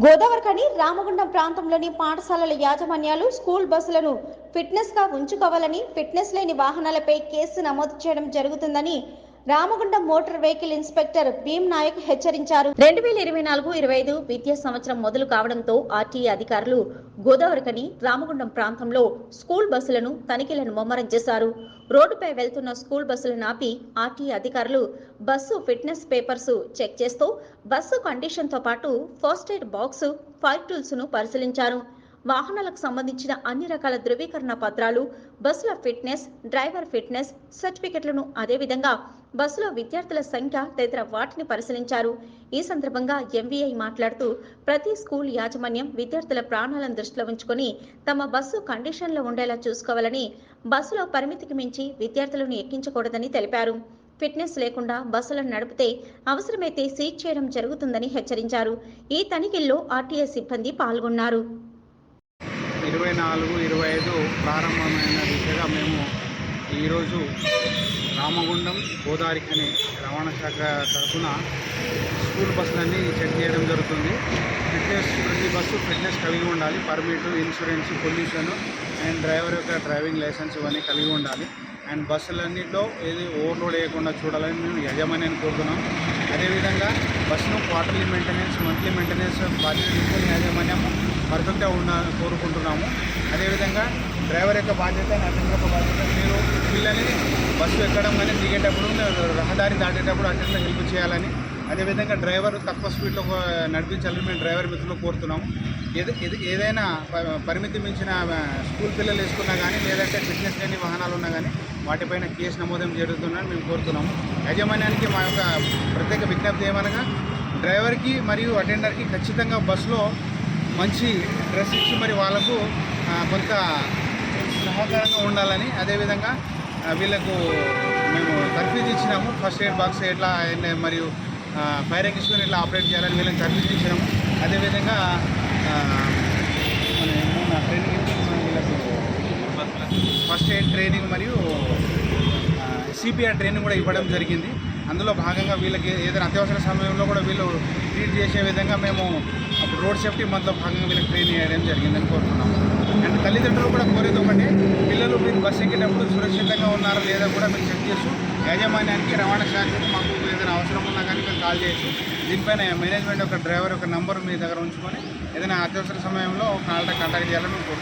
గోదావరికని రామగుండం ప్రాంతంలోని పాఠశాలల యాజమాన్యాలు స్కూల్ బస్సులను ఫిట్నెస్గా ఉంచుకోవాలని ఫిట్నెస్ లేని వాహనాలపై కేసు నమోదు చేయడం జరుగుతుందని Ramagundam motor vehicle inspector Bheem Nayak హెచ్చరించారు. రెండు వేల ఇరవై నాలుగు ఇరవై ఐదు విద్యా సంవత్సరం మొదలు కావడంతో ఆర్టీఏ అధికారులు గోదావరికని రామగుండం ప్రాంతంలో స్కూల్ బస్సులను తనిఖీలను ముమ్మరం చేశారు. రోడ్డుపై వెళ్తున్న స్కూల్ బస్సులను ఆపి ఆర్టీఏ అధికారులు బస్సు ఫిట్నెస్ పేపర్స్ చెక్ చేస్తూ బస్సు కండిషన్తో పాటు ఫస్ట్ ఎయిడ్ బాక్స్ ఫైర్ టూల్స్ను పరిశీలించారు. వాహనాలకు సంబంధించిన అన్ని రకాల ధృవీకరణ పత్రాలు బస్సుల ఫిట్నెస్ డ్రైవర్ ఫిట్నెస్ సర్టిఫికెట్లను అదేవిధంగా బస్సులో విద్యార్థుల సంఖ్య తదితర వాటిని పరిశీలించారు. ఈ సందర్భంగా ఎంవీఐ మాట్లాడుతూ ప్రతి స్కూల్ యాజమాన్యం విద్యార్థుల ప్రాణాలను దృష్టిలో ఉంచుకొని తమ బస్సు కండిషన్లో ఉండేలా చూసుకోవాలని బస్సులో పరిమితికి మించి విద్యార్థులను ఎక్కించకూడదని తెలిపారు. ఫిట్నెస్ లేకుండా బస్సులను నడిపితే అవసరమైతే సీట్ చేయడం జరుగుతుందని హెచ్చరించారు. ఈ తనిఖీల్లో ఆర్టీఏ సిబ్బంది పాల్గొన్నారు. ఇరవై నాలుగు ఇరవై ఐదు ప్రారంభమైన దిశగా మేము ఈరోజు రామగుండం గోదావరి అనే రవాణా శాఖ తరఫున స్కూల్ బస్సులన్నీ చెక్ చేయడం జరుగుతుంది. ఫిట్నెస్ ప్రతి బస్సు ఫిట్నెస్ కలిగి ఉండాలి. Permit insurance pollution and driver యొక్క డ్రైవింగ్ లైసెన్స్ ఇవన్నీ కలిగి ఉండాలి. అండ్ బస్సులన్నింటిలో ఏది ఓవర్లోడ్ వేయకుండా చూడాలని మేము యజమాని కోరుతున్నాం. అదేవిధంగా బస్సును క్వార్టర్లీ మెయింటెనెన్స్ మంత్లీ మెయింటెనెన్స్ బాధ్యత తీసుకొని యాజమాన్యం పర్ఫెక్ట్గా ఉన్న కోరుకుంటున్నాము. అదేవిధంగా డ్రైవర్ యొక్క బాధ్యత అటెండర్ యొక్క బాధ్యత మీరు పిల్లల్ని బస్సు ఎక్కడం కానీ దిగేటప్పుడు రహదారి దాటేటప్పుడు అటెండర్ హెల్ప్ చేయాలని అదేవిధంగా డ్రైవర్ తక్కువ స్పీడ్లో నడిపించాలని మేము డ్రైవర్ మిత్రులు కోరుతున్నాము. ఏది ఏదైనా ప- పరిమితి మించిన స్కూల్ పిల్లలు వేసుకున్నా కానీ లేదంటే ఫిట్నెస్ లేని వాహనాలు ఉన్నా కానీ వాటిపైన కేసు నమోదం జరుగుతుందని మేము కోరుతున్నాము. యాజమాన్యానికి మా యొక్క ప్రత్యేక విజ్ఞప్తి ఏమనగా డ్రైవర్కి మరియు అటెండర్కి ఖచ్చితంగా బస్సులో మంచి డ్రెస్ ఇచ్చి మరి వాళ్ళకు కొంత సహకారంగా ఉండాలని అదేవిధంగా వీళ్ళకు మేము తర్ఫీజ్ ఇచ్చినాము. ఫస్ట్ ఎయిడ్ బాక్స్ ఎట్లా మరియు ఫైర్ ఎక్స్టూన్ ఇట్లా ఆపరేట్ చేయాలని వీళ్ళని సర్వీస్ ఇచ్చినాము అదేవిధంగా మన ట్రైనింగ్ వీళ్ళకు ఫస్ట్ ఎయిడ్ ట్రైనింగ్ మరియు సిపిఆర్ ట్రైనింగ్ కూడా ఇవ్వడం జరిగింది. అందులో భాగంగా వీళ్ళకి ఏదైనా అత్యవసర సమయంలో కూడా వీళ్ళు ట్రీట్ చేసే విధంగా మేము అప్పుడు రోడ్ సేఫ్టీ మధ్యలో భాగంగా వీళ్ళకి ట్రైనింగ్ చేయడం జరిగిందని కోరుతున్నాము తల్లిదండ్రులు కూడా కోరేది ఒకటి పిల్లలు మీరు బస్సు ఎక్కేటప్పుడు సురక్షితంగా ఉన్నారా లేదా కూడా మీరు చెక్ చేస్తూ యాజమాన్యానికి రవాణా శాఖకు మాకు ఏదైనా అవసరం ఉన్నా కానీ మీరు కాల్ చేయొచ్చు. దీనిపైన మేనేజ్మెంట్ ఒక డ్రైవర్ ఒక నంబర్ మీ దగ్గర ఉంచుకొని ఏదైనా అత్యవసర సమయంలో కాల్ కాంటాక్ట్ చేయాలని మేము కోరుతున్నాం